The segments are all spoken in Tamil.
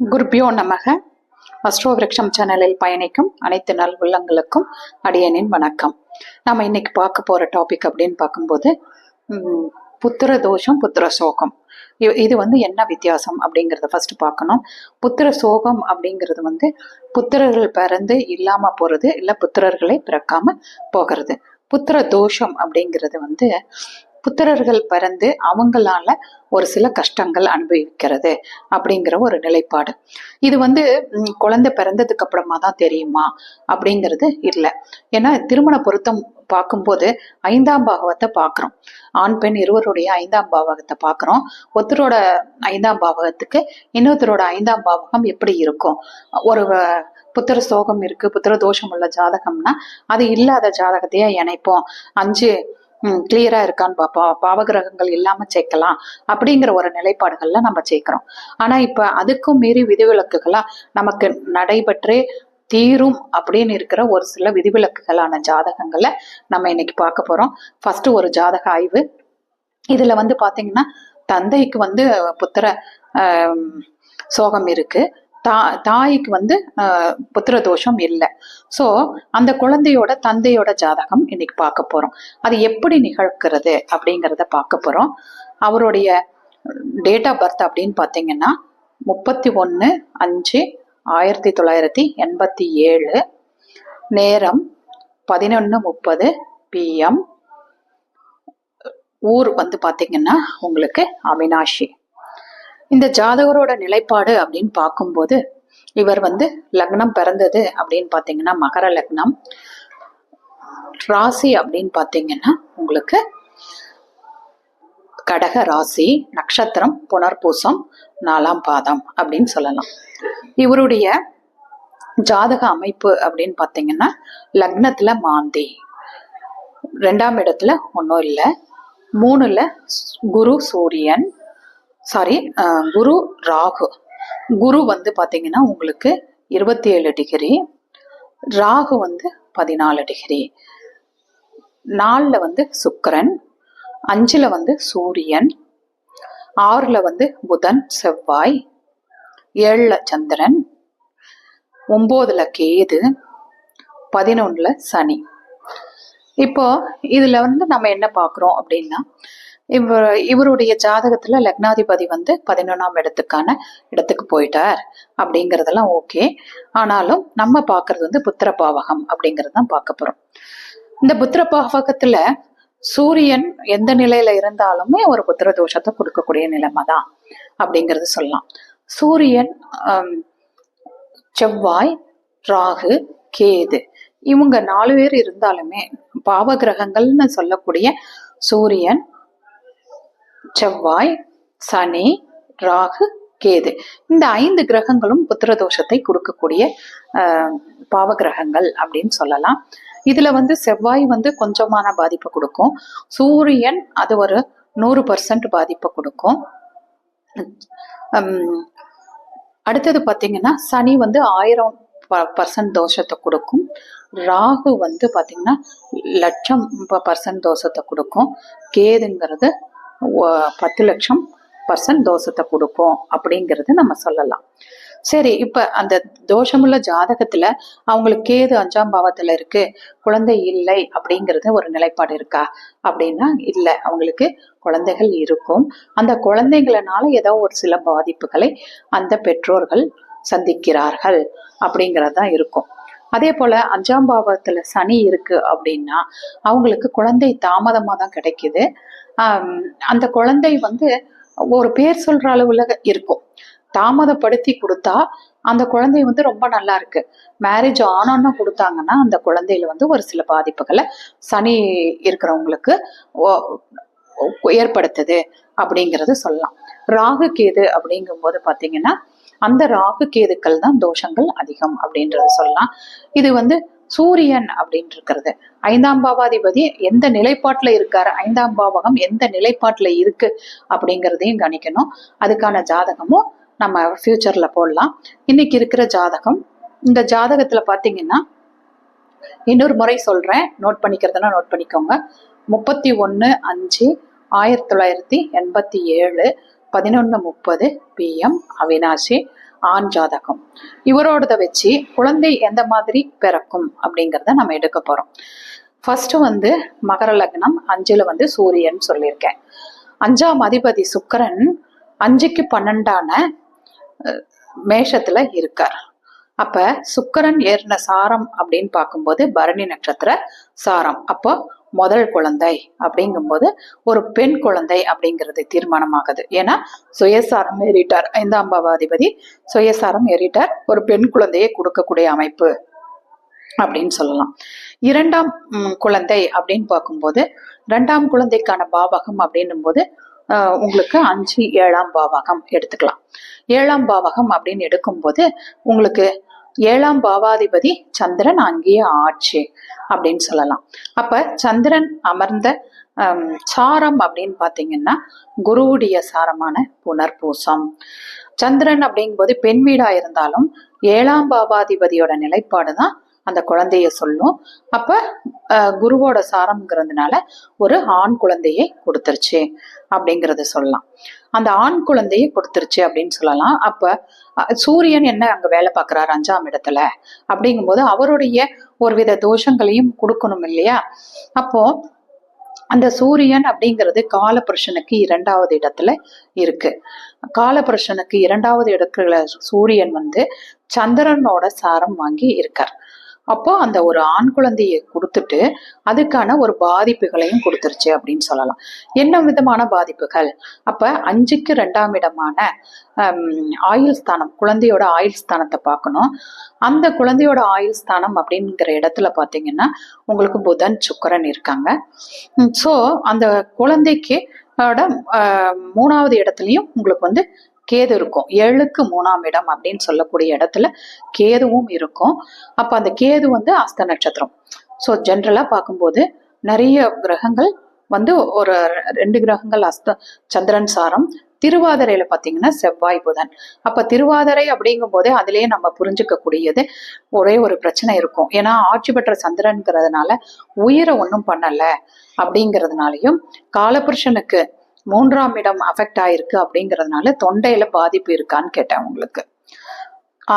குருப்பியோ நமக. அஸ்ட்ரோ விரக்ஷம் சேனலில் பயணிக்கும் அனைத்து நல் உள்ளங்களுக்கும் அடியனின் வணக்கம். நம்ம இன்னைக்கு பார்க்க போற டாபிக் அப்படின்னு பார்க்கும்போது புத்திர தோஷம் புத்திர சோகம். இது வந்து என்ன வித்தியாசம் அப்படிங்கிறத ஃபர்ஸ்ட் பார்க்கணும். புத்திர சோகம் அப்படிங்கிறது வந்து புத்திரர்கள் பிறந்து இல்லாம போறது இல்ல புத்திரர்களை பிறக்காம போகிறது. புத்திர தோஷம் அப்படிங்கிறது வந்து புத்திரர்கள் பிறந்து அவங்களால ஒரு சில கஷ்டங்கள் அனுபவிக்கிறது அப்படிங்கிற ஒரு நிலைப்பாடு. இது வந்து குழந்தை பிறந்ததுக்கு அப்புறமா தான் தெரியுமா அப்படிங்கிறது இல்லை. ஏன்னா திருமண பொருத்தம் பார்க்கும்போது ஐந்தாம் பாகவத்தை பார்க்குறோம். ஆண் பெண் இருவருடைய ஐந்தாம் பாவகத்தை பார்க்குறோம். ஒருத்தரோட ஐந்தாம் பாவகத்துக்கு இன்னொருத்தரோட ஐந்தாம் பாவகம் எப்படி இருக்கும்? ஒரு புத்திர சோகம் இருக்கு புத்திர தோஷம் உள்ள ஜாதகம்னா அது இல்லாத ஜாதகத்தையே இணைப்போம். அஞ்சு கிளியரா இருக்கான்னு பார்ப்போம். பாவகிரகங்கள் இல்லாம சேர்க்கலாம் அப்படிங்கிற ஒரு நிலைப்பாடுகள்ல நம்ம சேர்க்கிறோம். ஆனா இப்ப அதுக்கும் மீறி விதிவிலக்குகளா நமக்கு நடைபெற்றே தீரும் அப்படின்னு இருக்கிற ஒரு சில விதிவிலக்குகளான ஜாதகங்களை நம்ம இன்னைக்கு பார்க்க போறோம். ஃபர்ஸ்ட் ஒரு ஜாதக ஆய்வு. இதுல வந்து பாத்தீங்கன்னா தந்தைக்கு வந்து புத்திர சோகம் இருக்கு. தா தாய்க்கு வந்து புத்திர தோஷம் இல்லை. ஸோ அந்த குழந்தையோட தந்தையோட ஜாதகம் இன்னைக்கு பார்க்க போகிறோம் அது எப்படி நிகழ்கிறது அப்படிங்கிறத பார்க்க போகிறோம் அவருடைய டேட் ஆஃப் பர்த் அப்படின்னு பார்த்தீங்கன்னா முப்பத்தி ஒன்று அஞ்சு ஆயிரத்தி தொள்ளாயிரத்தி எண்பத்தி ஏழு. நேரம் பதினொன்று முப்பது பிஎம் ஊர் வந்து பார்த்தீங்கன்னா உங்களுக்கு அவினாஷி. இந்த ஜாதகரோட நிலைப்பாடு அப்படின்னு பார்க்கும்போது இவர் வந்து லக்னம் பிறந்தது அப்படின்னு பார்த்தீங்கன்னா மகர லக்னம் ராசி அப்படின்னு பார்த்தீங்கன்னா உங்களுக்கு கடக ராசி நட்சத்திரம் புனர்பூசம் நாலாம் பாதம் அப்படின்னு சொல்லலாம். இவருடைய ஜாதக அமைப்பு அப்படின்னு பார்த்தீங்கன்னா லக்னத்துல மாந்தி ரெண்டாம் இடத்துல ஒன்றும் இல்லை மூணுல குரு சூரியன் சாரி குரு ராகு. குரு வந்து பார்த்தீங்கன்னா உங்களுக்கு இருபத்தி ஏழு டிகிரி ராகு வந்து பதினாலு டிகிரி நாலில் வந்து சுக்கிரன் அஞ்சில் வந்து சூரியன் ஆறில் வந்து புதன் செவ்வாய் ஏழில் சந்திரன் ஒம்போதில் கேது பதினொன்றில் சனி. இப்போ இதில் வந்து நம்ம என்ன பார்க்குறோம் அப்படின்னா இவர் இவருடைய ஜாதகத்துல லக்னாதிபதி வந்து பதினொன்றாம் இடத்துக்கான இடத்துக்கு போயிட்டார். அப்படிங்கறதெல்லாம் ஓகே ஆனாலும் நம்ம பார்க்கறது வந்து புத்திர பாவகம் அப்படிங்கறதுதான் பார்க்க போறோம். இந்த புத்திர பாவகத்துல சூரியன் எந்த நிலையில இருந்தாலுமே ஒரு புத்திர தோஷத்தை கொடுக்கக்கூடிய நிலைமை தான் அப்படிங்கறது சொல்லலாம். சூரியன் செவ்வாய் ராகு கேது இவங்க நாலு பேர் இருந்தாலுமே பாவ கிரகங்கள்னு சொல்லக்கூடிய சூரியன் செவ்வாய் சனி ராகு கேது. இந்த ஐந்து கிரகங்களும் புத்திர தோஷத்தை கொடுக்கக்கூடிய பாவ கிரகங்கள் அப்படின்னு சொல்லலாம். இதுல வந்து செவ்வாய் வந்து கொஞ்சமான பாதிப்பை கொடுக்கும். சூரியன் அது ஒரு நூறு பர்சன்ட் பாதிப்பை கொடுக்கும். அடுத்தது பார்த்தீங்கன்னா சனி வந்து ஆயிரம் பர்சன்ட் தோஷத்தை கொடுக்கும். ராகு வந்து பார்த்தீங்கன்னா லட்சம் பர்சன்ட் தோஷத்தை கொடுக்கும். கேதுங்கிறது பத்து லட்சம் பர்சன்ட் தோஷத்தை கொடுக்கும் அப்படிங்கிறது நம்ம சொல்லலாம். சரி இப்ப அந்த தோஷமுள்ள ஜாதகத்துல அவங்களுக்கு கேது அஞ்சாம் பாவத்துல இருக்கு குழந்தை இல்லை அப்படிங்கிறது ஒரு நிலைப்பாடு இருக்கா? அப்படின்னா இல்லை அவங்களுக்கு குழந்தைகள் இருக்கும். அந்த குழந்தைங்களனால ஏதோ ஒரு சில பாதிப்புகளை அந்த பெற்றோர்கள் சந்திக்கிறார்கள் அப்படிங்கிறது தான் இருக்கும். அதே போல அஞ்சாம் பாவத்துல சனி இருக்கு அப்படின்னா அவங்களுக்கு குழந்தை தாமதமா தான் கிடைக்குது அந்த குழந்தை வந்து ஒரு பேர் சொல்ற அளவுல இருக்கும். தாமதப்படுத்தி கொடுத்தா அந்த குழந்தை வந்து ரொம்ப நல்லா இருக்கு. மேரேஜ் ஆனோன்னு கொடுத்தாங்கன்னா அந்த குழந்தையில வந்து ஒரு சில பாதிப்புகளை சனி இருக்கிறவங்களுக்கு ஏற்படுத்துது அப்படிங்கிறது சொல்லலாம். ராகு கேது அப்படிங்கும்போது பாத்தீங்கன்னா அந்த ராகு கேதுக்கள் தான் தோஷங்கள் அதிகம் அப்படின்றது சொல்லலாம். இது வந்து சூரியன் அப்படின்னு இருக்கிறது ஐந்தாம் பாவாதிபதி எந்த நிலைப்பாட்டுல இருக்காரு? ஐந்தாம் பாவகம் எந்த நிலைப்பாட்டுல இருக்கு அப்படிங்கிறதையும் கணிக்கணும். அதுக்கான ஜாதகமும் நம்ம ஃபியூச்சர்ல போடலாம். இன்னைக்கு இருக்கிற ஜாதகம் இந்த ஜாதகத்துல பாத்தீங்கன்னா இன்னொரு முறை சொல்றேன். நோட் பண்ணிக்கிறதுனா நோட் பண்ணிக்கோங்க. முப்பத்தி ஒன்று அஞ்சு ஆயிரத்தி தொள்ளாயிரத்தி எண்பத்தி ஏழு பதினொன்று முப்பது பிஎம் அவினாஷி ஆண் ஜாதகம். இவரோடத வச்சு குழந்தை எந்த மாதிரி பிறக்கும் அப்படிங்கிறத நம்ம எடுக்க போறோம். ஃபர்ஸ்ட் வந்து மகர லக்னம் அஞ்சில் வந்து சூரியன் சொல்லியிருக்கேன். அஞ்சாம் அதிபதி சுக்கிரன் அஞ்சுக்கு பன்னெண்டான மேஷத்தில் மேஷத்துல இருக்கார். அப்ப சுக்கரன் ஏறின சாரம் அப்படின்னு பார்க்கும்போது பரணி நட்சத்திர சாரம். அப்போ முதல் குழந்தை அப்படிங்கும்போது ஒரு பெண் குழந்தை அப்படிங்கிறது தீர்மானமாகுது. ஏன்னா சுயசாரம் ஏறிட்டார். ஐந்தாம் பாவாதிபதி சுயசாரம் ஏறிட்டார். ஒரு பெண் குழந்தையை கொடுக்கக்கூடிய அமைப்பு அப்படின்னு சொல்லலாம். இரண்டாம் குழந்தை அப்படின்னு பார்க்கும்போது ரெண்டாம் குழந்தைக்கான பாவகம் அப்படின்னும் போது ஆஹ், உங்களுக்கு அஞ்சு ஏழாம் பாவகம் எடுத்துக்கலாம். ஏழாம் பாவகம் அப்படின்னு எடுக்கும்போது உங்களுக்கு ஏழாம் பாவாதிபதி சந்திரன் அங்கேயே ஆட்சி அப்படின்னு சொல்லலாம். அப்ப சந்திரன் அமர்ந்த சாரம் அப்படின்னு பார்த்தீங்கன்னா குருவுடைய சாரமான புனர்பூசம். சந்திரன் அப்படிங்கும்போது பெண் வீடா இருந்தாலும் ஏழாம் பாவாதிபதியோட நிலைப்பாடு தான் அந்த குழந்தைய சொல்லும். அப்ப அஹ், குருவோட சாரம்ங்கிறதுனால ஒரு ஆண் குழந்தையை கொடுத்துருச்சு அப்படிங்கறத சொல்லலாம். அந்த ஆண் குழந்தையை கொடுத்துருச்சு அப்படின்னு சொல்லலாம். அப்ப சூரியன் என்ன அங்க வேலை பார்க்கிறார் அஞ்சாம் இடத்துல? அப்படிங்கும்போது அவருடைய ஒருவித தோஷங்களையும் கொடுக்கணும் இல்லையா? அப்போ அந்த சூரியன் அப்படிங்கிறது காலபுருஷனுக்கு இரண்டாவது இடத்துல இருக்கு. காலபுருஷனுக்கு இரண்டாவது இடத்துல சூரியன் வந்து சந்திரனோட சாரம் வாங்கி இருக்கார். அப்போ அந்த ஒரு ஆண் குழந்தையை கொடுத்துட்டு அதுக்கான ஒரு பாதிப்புகளையும் கொடுத்துருச்சு அப்படின்னு சொல்லலாம். என்ன விதமான பாதிப்புகள்? அப்ப அஞ்சுக்கு ரெண்டாம் இடமான ஹம், ஆயுள் ஸ்தானம் குழந்தையோட ஆயுள் ஸ்தானத்தை பார்க்கணும். அந்த குழந்தையோட ஆயுள் ஸ்தானம் அப்படிங்கிற இடத்துல பார்த்தீங்கன்னா உங்களுக்கு புதன் சுக்கரன் இருக்காங்க. ஸோ அந்த குழந்தைக்கு மூணாவது இடத்துலையும் உங்களுக்கு வந்து கேது இருக்கும். ஏழுக்கு மூணாம் இடம் அப்படின்னு சொல்லக்கூடிய இடத்துல கேதுவும் இருக்கும். அப்போ அந்த கேது வந்து அஸ்த நட்சத்திரம். ஸோ ஜென்ரலாக பார்க்கும்போது நிறைய கிரகங்கள் வந்து ஒரு ரெண்டு கிரகங்கள் அஸ்த சந்திரன் சாரம் திருவாதிரையில பாத்தீங்கன்னா செவ்வாய் புதன். அப்ப திருவாதிரை அப்படிங்கும் போதே அதுலயே நம்ம புரிஞ்சுக்க கூடியது ஒரே ஒரு பிரச்சனை இருக்கும். ஏன்னா ஆட்சி பெற்ற சந்திரன்கிறதுனால உயிரை ஒன்றும் பண்ணல அப்படிங்கிறதுனாலையும் காலபுருஷனுக்கு மூன்றாம் இடம் அஃபெக்ட் ஆயிருக்கு அப்படிங்கிறதுனால தொண்டையில பாதிப்பு இருக்கான்னு கேட்டேன் உங்களுக்கு.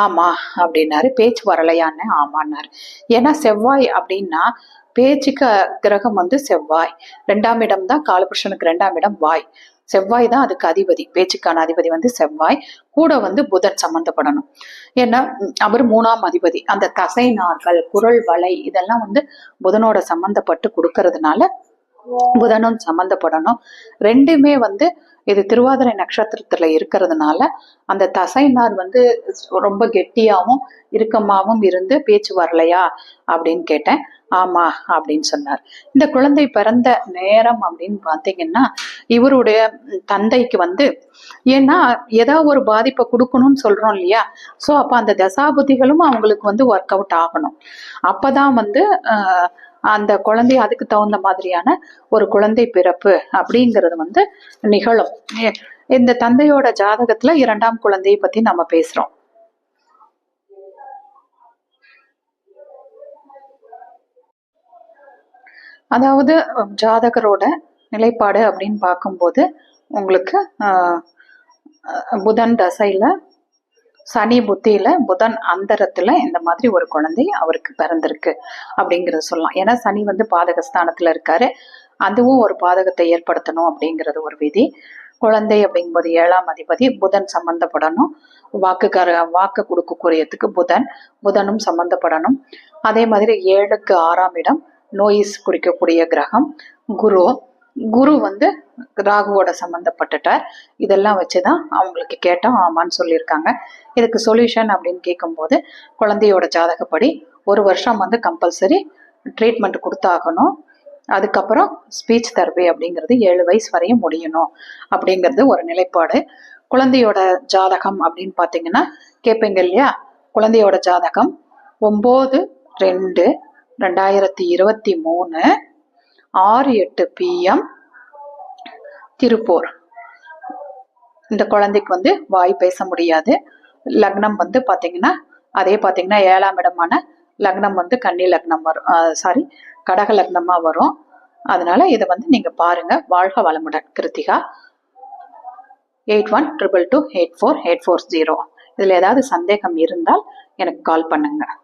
ஆமா அப்படின்னாரு. பேச்சு வரலையான்னு ஆமான்னாரு. ஏன்னா செவ்வாய் அப்படின்னா பேச்சுக்கு கிரகம் வந்து செவ்வாய். ரெண்டாம் இடம் தான் காலபுருஷனுக்கு ரெண்டாம் இடம் வாய். செவ்வாய் தான் அதுக்கு அதிபதி. பேச்சுக்கான அதிபதி வந்து செவ்வாய். கூட வந்து புதன் சம்மந்தப்படணும் ஏன்னா அவர் மூணாம் அதிபதி. அந்த தசைநார்கள் குரல் வலை இதெல்லாம் வந்து புதனோட சம்மந்தப்பட்டு கொடுக்கறதுனால புதனும் சம்பந்தப்படணும். ரெண்டுமே வந்து இது திருவாதிரை நட்சத்திரத்துல இருக்கிறதுனால அந்த தசைநார் வந்து ரொம்ப கெட்டியாவும் இறுக்கமாவும் இருந்து பேச்சு வரலையா அப்படின்னு கேட்டேன். ஆமா அப்படின்னு சொன்னார். இந்த குழந்தை பிறந்த நேரம் அப்படின்னு பார்த்தீங்கன்னா இவருடைய தந்தைக்கு வந்து ஏன்னா ஏதாவது ஒரு பாதிப்பை கொடுக்கணும்னு சொல்றோம் இல்லையா? ஸோ அப்போ அந்த தசாபுதிகளும் அவங்களுக்கு வந்து ஒர்க் அவுட் ஆகணும். அப்பதான் வந்து ஆஹ், அந்த குழந்தை அதுக்கு தகுந்த மாதிரியான ஒரு குழந்தை பிறப்பு அப்படிங்கிறது வந்து நிகழும். ஏ- இந்த தந்தையோட ஜாதகத்துல இரண்டாம் குழந்தையை பத்தி நம்ம பேசுறோம். அதாவது ஜாதகரோட நிலைப்பாடு அப்படின்னு பார்க்கும்போது உங்களுக்கு புதன் தசையில சனி புத்தியில புதன் அந்தரத்துல இந்த மாதிரி ஒரு குழந்தை அவருக்கு பிறந்திருக்கு அப்படிங்கறத சொல்லலாம். ஏன்னா சனி வந்து பாதகஸ்தானத்துல இருக்காரு. அதுவும் ஒரு பாதகத்தை ஏற்படுத்தணும் அப்படிங்கிறது ஒரு விதி. குழந்தை அப்படிங்கும்போது ஏழாம் அதிபதி புதன் சம்பந்தப்படணும். வாக்குக்கார வாக்கு கொடுக்கக்கூடியதுக்கு புதன் புதனும் சம்பந்தப்படணும். அதே மாதிரி ஏழுக்கு ஆறாம் இடம் நோயிஸ் குறிக்கக்கூடிய கிரகம் குரு. குரு வந்து ராகுவோட சம்மந்தப்பட்டுட்டார் இதெல்லாம் வச்சுதான் அவங்களுக்கு கேட்டோம் ஆமான்னு சொல்லியிருக்காங்க. இதுக்கு சொல்யூஷன் அப்படின்னு கேட்கும்போது குழந்தையோட ஜாதகப்படி ஒரு வருஷம் வந்து கம்பல்சரி ட்ரீட்மெண்ட் கொடுத்தாகணும். அதுக்கப்புறம் ஸ்பீச் தெரப்பி அப்படிங்கிறது ஏழு வயசு வரையும் முடியணும் அப்படிங்கிறது ஒரு நிலைப்பாடு. குழந்தையோட ஜாதகம் அப்படின்னு பார்த்தீங்கன்னா கேட்பீங்க இல்லையா? குழந்தையோட ஜாதகம் ஒம்பது ரெண்டு ரெண்டாயிரத்தி இருபத்தி மூணு ஆறு எட்டு பிஎம் திருப்பூர். இந்த குழந்தைக்கு வந்து வாய் பேச முடியாது. லக்னம் வந்து பார்த்தீங்கன்னா அதே பார்த்தீங்கன்னா ஏழாம் இடமான லக்னம் வந்து கன்னி லக்னம் வரும். சாரி கடக லக்னமாக வரும். அதனால இதை வந்து நீங்கள் பாருங்க. வாழ்க வளமுடன். Kiruthika eight one triple two eight four eight four zero. இதில் ஏதாவது சந்தேகம் இருந்தால் எனக்கு கால் பண்ணுங்கள்